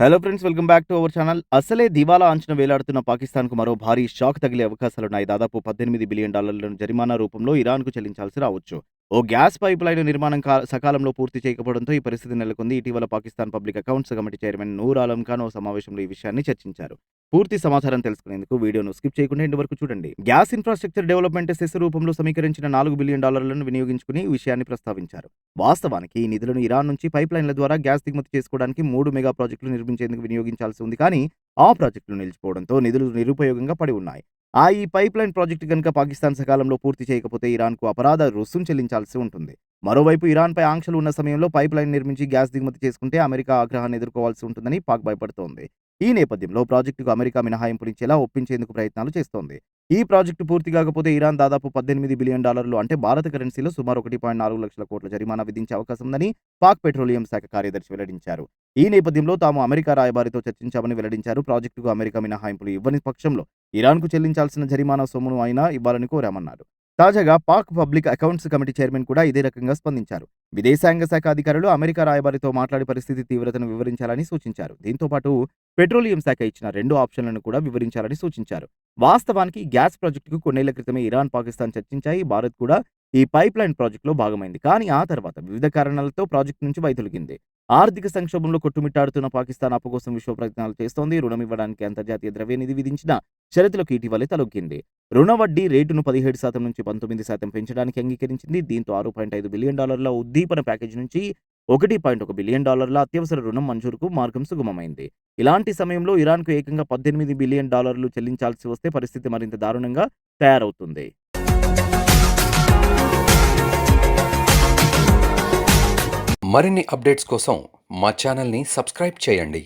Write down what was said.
Hello friends welcome back to our channel అసలే దివాలా అంచనా వేలాడుతున్న పాకిస్తాన్కు మరో భారీ షాక్ తగిలే అవకాశాలున్నాయి. దాదాపు పద్దెనిమిది బిలియన్ డాలర్లను జరిమానా రూపంలో ఇరాన్కు చెల్లించాల్సి రావచ్చు. ఓ గ్యాస్ పైప్ లైన్ నిర్మాణం సకాలంలో పూర్తి చేయకపోవడంతో ఈ పరిస్థితి నెలకొంది. ఇటీవల Pakistan public accounts committee chairman Noor Alam Khan ఓ సమావేశంలో ఈ విషయాన్ని చర్చించారు. పూర్తి సమాచారం తెలుసుకునేందుకు వీడియోను స్కిప్ చేయకుండా ఇంటి వరకు చూడండి. గ్యాస్ ఇన్ఫ్రాస్ట్రక్చర్ డెవలప్మెంట్ సెస్ రూపంలో సమీకరించిన నాలుగు బిలియన్ డాలర్లను వినియోగించుకుని ఈ విషయాన్ని ప్రస్తావించారు. వాస్తవానికి ఈ నిధులను ఇరాన్ నుంచి పైప్ లైన్ల ద్వారా గ్యాస్ దిగుమతి చేసుకోవడానికి మూడు మెగా ప్రాజెక్టులు నిర్మించేందుకు వినియోగించాల్సి ఉంది కానీ ఆ ప్రాజెక్టులు నిలిచిపోవడంతో నిధులు నిరుపయోగంగా పడి ఉన్నాయి. ఆ ఈ పైప్ లైన్ ప్రాజెక్టు కనుక పాకిస్తాన్ సకాలంలో పూర్తి చేయకపోతే ఇరాన్కు అపరాధ రుసుం చెల్లించాల్సి ఉంటుంది. మరోవైపు ఇరాన్పై ఆంక్షలు ఉన్న సమయంలో పైప్ లైన్ నిర్మించి గ్యాస్ దిగుమతి చేసుకుంటే అమెరికా ఆగ్రహాన్ని ఎదుర్కోవాల్సి ఉంటుందని పాక్ భయపడుతోంది. ఈ నేపథ్యంలో ప్రాజెక్టుకు అమెరికా మినహాయింపునిచ్చేలా ఒప్పించేందుకు ప్రయత్నాలు చేస్తోంది. ఈ ప్రాజెక్టు పూర్తి కాకపోతే ఇరాన్ దాదాపు పద్దెనిమిది బిలియన్ డాలర్లు అంటే భారత కరెన్సీలో సుమారు ఒకటి పాయింట్ నాలుగు లక్షల కోట్ల జరిమానా విధించే అవకాశం ఉందని పాక్ పెట్రోలియం శాఖ కార్యదర్శి వెల్లడించారు. ఈ నేపథ్యంలో తాము అమెరికా రాయబారితో చర్చించామని వెల్లడించారు. ప్రాజెక్టుకు అమెరికా మినహాయింపులు ఇవ్వని పక్షంలో ఇరాన్కు చెల్లించాల్సిన జరిమానా సొమ్మును అయినా ఇవ్వాలని కోరామన్నారు. తాజాగా Pak public accounts committee chairman కూడా ఇదే రకంగా స్పందించారు. విదేశాంగ శాఖ అధికారులు అమెరికా రాయబారితో మాట్లాడి పరిస్థితి తీవ్రతను వివరించాలని సూచించారు. దీంతో పాటు పెట్రోలియం శాఖ ఇచ్చిన రెండు ఆప్షన్లను కూడా వివరించాలని సూచించారు. వాస్తవానికి గ్యాస్ ప్రాజెక్టుకు కొన్నేళ్ళ క్రితమే ఇరాన్ పాకిస్తాన్ చర్చించాయి. భారత్ కూడా ఈ పైప్ లైన్ ప్రాజెక్టులో భాగమైంది. కానీ ఆ తర్వాత వివిధ కారణాలతో ప్రాజెక్టు నుంచి వైదొలిగింది. ఆర్థిక సంక్షోభంలో కొట్టుమిట్టాడుతున్న పాకిస్తాన్ అప్పు కోసం విశ్వ ప్రయత్నాలు చేస్తోంది. రుణం ఇవ్వడానికి అంతర్జాతీయ ద్రవ్యనిధి విధించిన షరతులకు ఇటీవలే తలొగ్గింది రుణ వడ్డీ రేటును పదిహేడు శాతం నుంచి పంతొమ్మిది శాతం పెంచడానికి అంగీకరించింది. దీంతో ఆరు పాయింట్ ఐదు బిలియన్ డాలర్ల ఉద్దీపన ప్యాకేజీ నుంచి ఒకటి పాయింట్ ఒక బిలియన్ డాలర్ల అత్యవసర రుణం మంజూరుకు మార్గం సుగమమైంది. ఇలాంటి సమయంలో ఇరాన్కు ఏకంగా పద్దెనిమిది బిలియన్ డాలర్లు చెల్లించాల్సి వస్తే పరిస్థితి మరింత దారుణంగా తయారవుతుంది. మరిన్ని అప్డేట్స్ కోసం మా ఛానల్ని సబ్స్క్రైబ్ చేయండి.